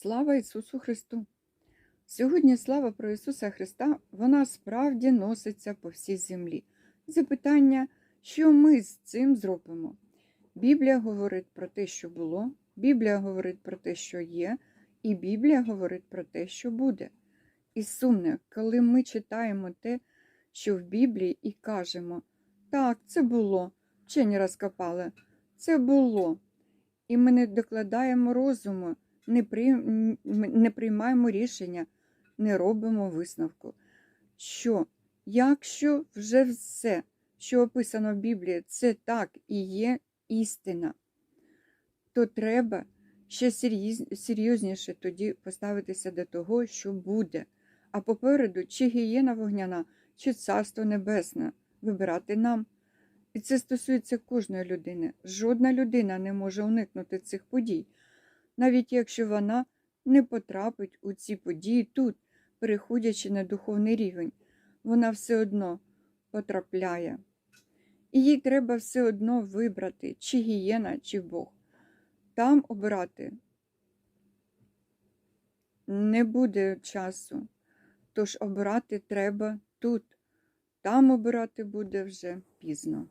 Слава Ісусу Христу! Сьогодні слава про Ісуса Христа, вона справді носиться по всій землі. Запитання, що ми з цим зробимо? Біблія говорить про те, що було, Біблія говорить про те, що є, і Біблія говорить про те, що буде. І сумне, коли ми читаємо те, що в Біблії, і кажемо, так, це було, вчені розкопали, це було. І ми не докладаємо розуму, не, не приймаємо рішення, не робимо висновку. Що, якщо вже все, що описано в Біблії, це так і є істина, то треба ще серйоз- серйозніше тоді поставитися до того, що буде. А попереду чи гієна вогняна, чи царство небесне вибирати нам. І це стосується кожної людини. Жодна людина не може уникнути цих подій, навіть якщо вона не потрапить у ці події тут, переходячи на духовний рівень, вона все одно потрапляє. І їй треба все одно вибрати, чи гієна, чи Бог. Там обирати не буде часу, тож обирати треба тут, там обирати буде вже пізно.